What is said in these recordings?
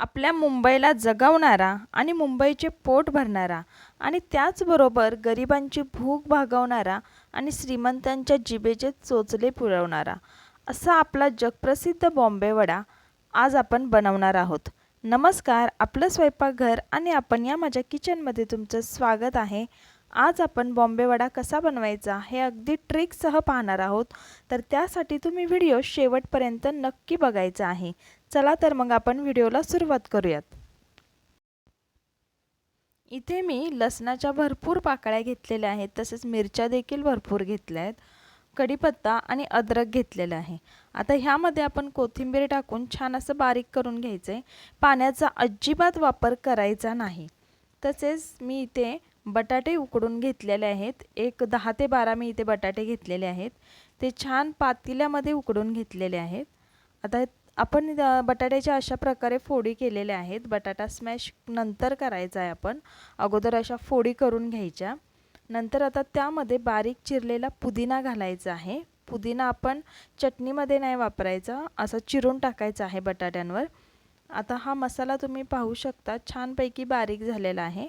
आपल्या मुंबईला जगवणारा आणि मुंबईचे पोट भरणारा आणि त्याचबरोबर गरिबांची भूक भागवणारा आणि श्रीमंतांच्या जिभेचे चोचले पुरवणारा असा आपला जगप्रसिद्ध बॉम्बे वडा आज आपण बनवणार आहोत. नमस्कार आपलं स्वयंपाकघर आणि आपण या माझ्या किचनमध्ये तुमचं स्वागत आहे. आज आपण बॉम्बे वडा कसा बनवायचा हे अगदी ट्रिकसह पाहणार आहोत. तर त्यासाठी तुम्ही व्हिडिओ शेवटपर्यंत नक्की बघायचा आहे. चला तर मग आपण व्हिडिओला सुरुवात करूयात. इथे मी लसणाच्या भरपूर पाकळ्या घेतलेल्या आहेत. तसेच मिरच्या देखील भरपूर घेतल्या आहेत. कढीपत्ता आणि अद्रक घेतलेलं आहे. आता ह्यामध्ये आपण कोथिंबीर टाकून छान असं बारीक करून घ्यायचं आहे पाण्याचा अजिबात वापर करायचा नाही. तसेच मी इथे बटाटे उकडून घेतलेले आहेत. एक दहा ते बारा मी इथे बटाटे घेतलेले आहेत. ते छान पातेल्यामध्ये उकडून घेतलेले आहेत. आता आपण बटाट्याच्या अशा प्रकारे फोडी केलेल्या आहेत. बटाटा स्मॅश नंतर करायचा आहे आपण. अगोदर अशा फोडी करून घ्यायच्या. नंतर आता त्यामध्ये बारीक चिरलेला पुदिना घालायचा आहे. पुदिना आपण चटणीमध्ये नाही वापरायचा. असं चिरून टाकायचा आहे बटाट्यांवर. आता हा मसाला तुम्ही पाहू शकता. छानपैकी बारीक झालेला आहे.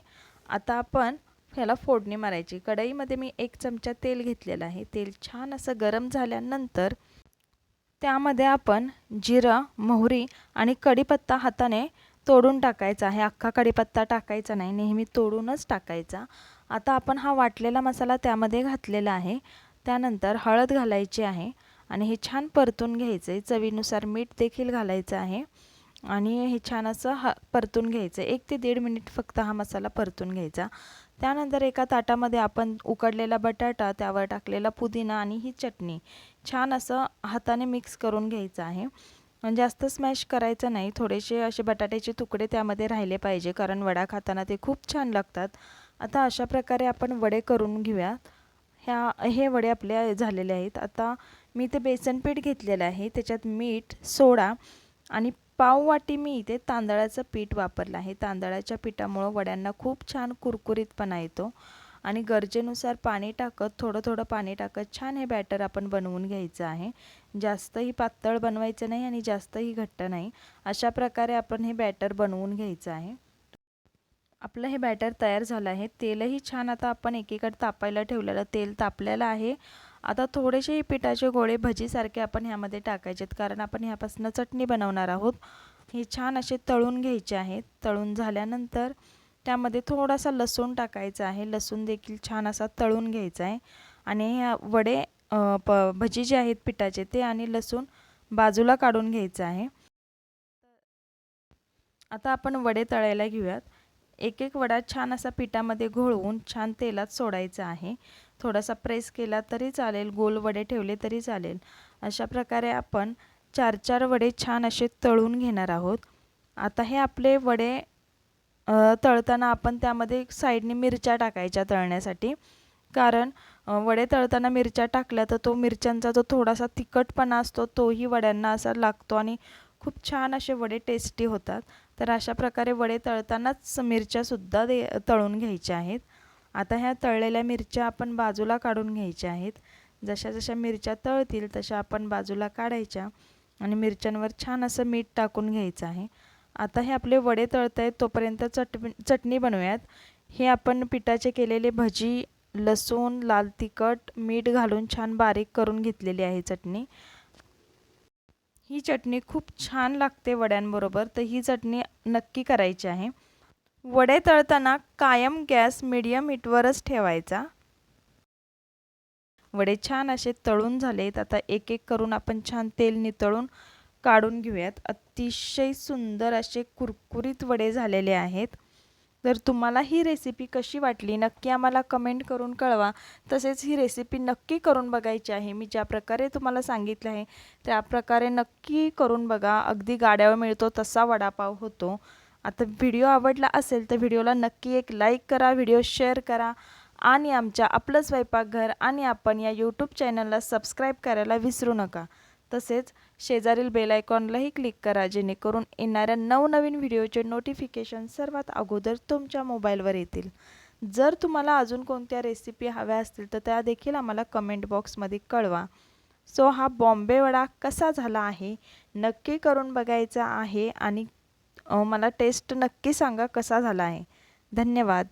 आता आपण ह्याला फोडणी मारायची. कढईमध्ये मी एक चमचा तेल घेतलेलं आहे. तेल छान असं गरम झाल्यानंतर त्यामध्ये आपण जिरं मोहरी आणि कढीपत्ता हाताने तोडून टाकायचा. आहे अख्खा कढीपत्ता टाकायचा नाही नेहमी तोडूनच टाकायचा. आता आपण हा वाटलेला मसाला त्यामध्ये घातलेला आहे. त्यानंतर हळद घालायची आहे आणि हे छान परतून घ्यायचं आहे चवीनुसार मीठ देखील घालायचं आहे. आणि हे छान असं हा परतून घ्यायचं. एक ते दीड मिनिट फक्त हा मसाला परतून घ्यायचा. त्यानंतर एका ताटामध्ये आपण उकडलेला बटाटा त्यावर टाकलेला पुदिना आणि ही चटणी. छान असं हाताने मिक्स करून घ्यायचं आहे. जास्त स्मॅश करायचं नाही. थोडेसे असे बटाट्याचे तुकडे त्यामध्ये राहिले पाहिजे कारण वडा खाताना ते खूप छान लागतात. आता अशा प्रकारे आपण वडे करून घेऊयात ह्या हे वडे आपले झालेले आहेत. आता मी ते बेसन पीठ घेतलेलं आहे. त्याच्यात मीठ सोडा आणि पाव वाटी मी इथे तांदळाचं पीठ वापरलं आहे. तांदळाच्या पिठामुळं वड्यांना खूप छान कुरकुरीतपणा येतो आणि गरजेनुसार पाणी टाकत थोडं थोडं पाणी टाकत छान हे बॅटर आपण बनवून घ्यायचं आहे. जास्तही पातळ बनवायचं नाही आणि जास्तही घट्ट नाही. अशा प्रकारे आपण हे बॅटर बनवून घ्यायचं आहे. आपलं हे बॅटर तयार झालं आहे. तेलही छान आता आपण एकीकडे तापायला ठेवलेलं तेल तापलेलं आहे. आता थोडेसे पिठाचे गोळे भजीसारखे आपण ह्यामध्ये टाकायचे आहेत कारण आपण ह्यापासून चटणी बनवणार आहोत. हे छान असे तळून घ्यायचे आहेत. तळून झाल्यानंतर त्यामध्ये थोडासा लसूण टाकायचा आहे. लसूण देखील छान असा तळून घ्यायचा आहे. आणि ह्या वडे प भजी जे आहेत पिठाचे ते आणि लसूण बाजूला काढून घ्यायचं आहे. आता आपण वडे तळायला घेऊयात. एक एक वडा छान असा पिठामध्ये घोळवून छान तेलात सोडायचा आहे. थोडासा प्रेस केला तरी चालेल गोल वडे ठेवले तरी चालेल. अशा प्रकारे आपण चार चार वडे छान असे तळून घेणार आहोत. आता हे आपले वडे तळताना आपण त्यामध्ये साईडने मिरच्या टाकायच्या तळण्यासाठी. कारण वडे तळताना मिरच्या टाकल्या तर तो मिरच्यांचा जो थोडासा तिखटपणा असतो तोही वड्यांना असा लागतो आणि खूप छान असे वडे टेस्टी होतात. तर अशा प्रकारे वडे तळतानाच मिरच्यासुद्धा दे तळून घ्यायच्या आहेत. आता ह्या तळलेल्या मिरच्या आपण बाजूला काढून घ्यायच्या आहेत. जशा जशा मिरच्या तळतील तशा आपण बाजूला काढायच्या आणि मिरच्यांवर छान असं मीठ टाकून घ्यायचं आहे. आता हे आपले वडे तळत आहेत तोपर्यंत चटणी चटणी बनवूयात. हे आपण पिठाचे केलेले भजी लसूण लाल तिखट मीठ घालून छान बारीक करून घेतलेली आहे चटणी. ही चटणी खूप छान लागते वड्यांबरोबर तर ही चटणी नक्की करायची आहे. वडे तळताना कायम गॅस मिडियम हीटवरच ठेवायचा. वडे छान असे तळून झालेत. आता एक एक करून आपण छान तेल नितळून काढून घेऊयात. अतिशय सुंदर असे कुरकुरीत वडे झालेले आहेत. तर तुम्हाला ही रेसिपी कशी वाटली? नक्की आम्हाला कमेंट करून कळवा. तसेच ही रेसिपी नक्की करून बघायची आहे. मी ज्या प्रकारे तुम्हाला सांगितलं आहे त्या प्रकारे नक्की करून बघा. अगदी गाड्यावर मिळतो तसा वडापाव होतो. आता व्हिडिओ आवडला असेल तर व्हिडिओला नक्की एक लाईक करा व्हिडिओ शेअर करा आणि आमच्या आपलं स्वयंपाकघर आणि आपण या यूट्यूब चॅनलला सबस्क्राईब करायला विसरू नका. तसेच शेजारील बेल आयकॉनलाही क्लिक करा जेणेकरून येणाऱ्या नवनवीन व्हिडिओचे नोटिफिकेशन सर्वात अगोदर तुमच्या मोबाईलवर येतील. जर तुम्हाला अजून कोणत्या रेसिपी हव्या असतील तर त्या देखील आम्हाला कमेंट बॉक्समध्ये कळवा. सो हा बॉम्बे वडा कसा झाला आहे? नक्की करून बघायचा आहे आणि मला टेस्ट नक्की सांगा कसा झाला आहे. धन्यवाद.